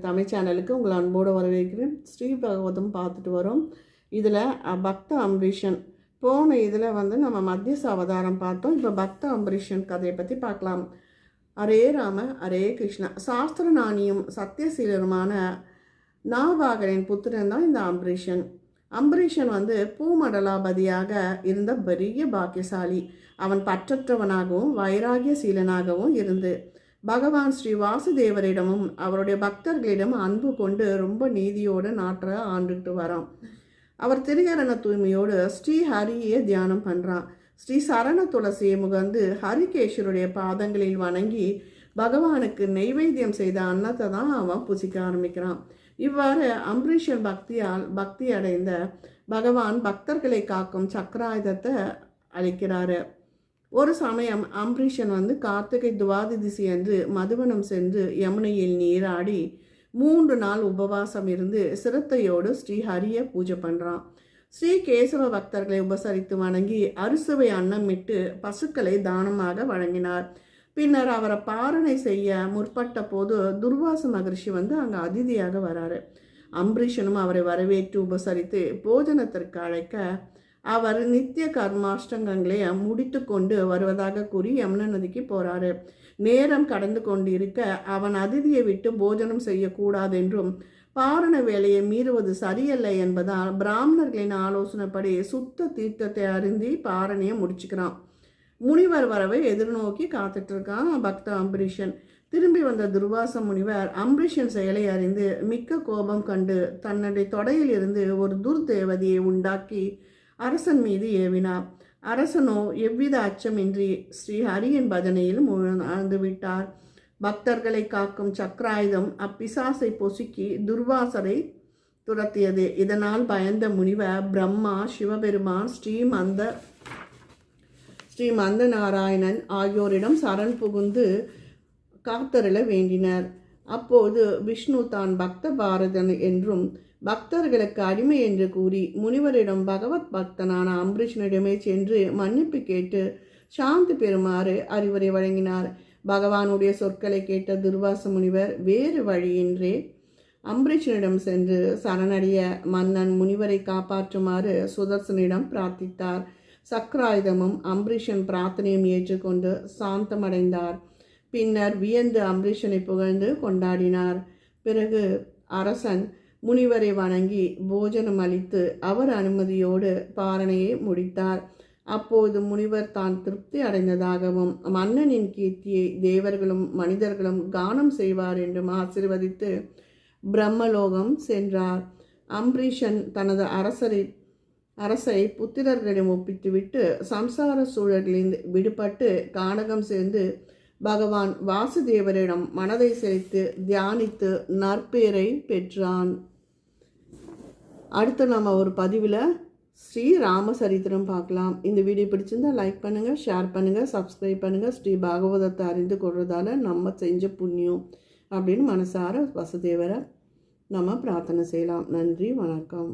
தமிழ் சேனலுக்கு உங்களை அன்போடு வரவேற்கிறேன். ஸ்ரீ பகவதம் பார்த்துட்டு வரோம். இதில் பக்த அம்பரீஷன். போன இதில் வந்து நம்ம மத்தியச அவதாரம் பார்த்தோம். இப்போ பக்த அம்பரீஷன் கதையை பற்றி பார்க்கலாம். அரே ராம அரே கிருஷ்ணா. சாஸ்திர நாணியும் சத்தியசீலருமான நாவாகனின் புத்திரன் தான் இந்த அம்பரீஷன். அம்பரீஷன் வந்து பூமடலாபதியாக இருந்த பெரிய பாக்கியசாலி. அவன் பற்றற்றவனாகவும் வைராகிய சீலனாகவும் இருந்து பகவான் ஸ்ரீ வாசுதேவரிடமும் அவருடைய பக்தர்களிடம் அன்பு கொண்டு ரொம்ப நீதியோடு நாற்ற ஆண்டுகிட்டு வரோம் அவர் திருகரண தூய்மையோடு ஸ்ரீ ஹரியே தியானம் பண்ணுறான் ஸ்ரீ சரண துளசியை முகந்து ஹரிகேஸ்வருடைய பாதங்களில் வணங்கி பகவானுக்கு நெய்வேத்தியம் செய்த அன்னத்தை தான் அவன் புசிக்க ஆரம்பிக்கிறான். இவ்வாறு அம்பரீஷன் பக்தியால் பக்தி அடைந்த பகவான் பக்தர்களை காக்கும் சக்கராயுதத்தை அளிக்கிறாரு. ஒரு சமயம் அம்பரீஷன் வந்து கார்த்திகை துவாதி திசை அன்று மதுவனம் சென்று யமுனையில் நீராடி மூன்று நாள் உபவாசம் இருந்து சிரத்தையோடு ஸ்ரீஹரிய பூஜை பண்ணுறான் ஸ்ரீ கேசவ பக்தர்களை உபசரித்து வணங்கி அறுசுவை அன்னமிட்டு பசுக்களை தானமாக வழங்கினார். பின்னர் அவரை பாரணை செய்ய முற்பட்ட போது துர்வாச மகரிஷி வந்து அங்கே அதிதியாக வராரு. அம்பரீஷனும் அவரை வரவேற்று உபசரித்து போஜனத்திற்கு அழைக்க அவர் நித்திய கர்மாஷ்டங்களை முடித்து கொண்டு வருவதாக கூறி யமுன நதிக்கு போறாரு. நேரம் கடந்து கொண்டிருக்க அவன் அதிதியை விட்டு போஜனம் செய்யக்கூடாதென்றும் பாரண வேலையை மீறுவது சரியல்ல என்பதால் பிராமணர்களின் ஆலோசனைப்படி சுத்த தீர்த்தத்தை அருந்தி பாரணையை முடிச்சுக்கிறான். முனிவர் வரவை எதிர்நோக்கி காத்துட்டு இருக்கான் பக்த அம்பரீஷன். திரும்பி வந்த துர்வாச முனிவர் அம்பரீஷன் செயலை அறிந்து மிக்க கோபம் கண்டு தன்னுடைய தொடையில் இருந்து ஒரு துர்தேவதியை உண்டாக்கி அரசன் மீது ஏவினார். அரசனோ எவ்வித அச்சமின்றி ஸ்ரீ ஹரியின் பஜனையில் ஆழ்ந்து விட்டார். பக்தர்களை காக்கும் சக்கராயுதம் அப்பிசாசை பொசுக்கி துர்வாசரை துரத்தியது. இதனால் பயந்த முனிவர் பிரம்மா சிவபெருமான் ஸ்ரீமந்த ஸ்ரீ மந்த நாராயணன் ஆகியோரிடம் சரண் புகுந்து காத்தருள வேண்டினர். அப்போது விஷ்ணு தான் பக்த பாரதன் என்றும் பக்தர்களுக்கு அடிமை என்று கூறி முனிவரிடம் பகவத் பக்தனான அம்பரீஷனிடமே சென்று மன்னிப்பு கேட்டு சாந்தி பெறுமாறு அறிவுரை வழங்கினார். பகவானுடைய சொற்களை கேட்ட துர்வாச முனிவர் வேறு வழியின்றே. அம்பரீஷனிடம் சென்று சரணடைய மன்னன் முனிவரை காப்பாற்றுமாறு சுதர்சனிடம் பிரார்த்தித்தார். சக்கராயுதமும் அம்பரீஷன் பிரார்த்தனையும் ஏற்றுக்கொண்டு சாந்தமடைந்தார். பின்னர் வியந்து அம்பரீஷனை புகழ்ந்து கொண்டாடினார். பிறகு அரசன் முனிவரை வணங்கி போஜனம் அளித்து அவர் அனுமதியோடு பாரணையை முடித்தார். அப்போது முனிவர் தான் திருப்தி அடைந்ததாகவும் மன்னனின் கீர்த்தியை தேவர்களும் மனிதர்களும் கானம் செய்வார் என்றும் ஆசிர்வதித்து பிரம்மலோகம் சென்றார். அம்பரீஷன் தனது அரசரை அரசை புத்திரர்களிடம் ஒப்பித்துவிட்டு சம்சார சூழலில் விடுபட்டு கானகம் சேர்ந்து பகவான் வாசுதேவரிடம் மனதை செலுத்து தியானித்து நற்பேரை பெற்றான். அடுத்து நம்ம ஒரு பதிவில் ஸ்ரீ ராமசரித்திரம் பார்க்கலாம். இந்த வீடியோ பிடிச்சிருந்தால் லைக் பண்ணுங்கள் ஷேர் பண்ணுங்கள் சப்ஸ்கிரைப் பண்ணுங்கள் ஸ்ரீ பாகவதத்தை அறிந்து கொள்றதால நம்ம செஞ்ச புண்ணியம் அப்படின்னு மனசார வசுதேவரை நம்ம பிரார்த்தனை செய்யலாம். நன்றி வணக்கம்.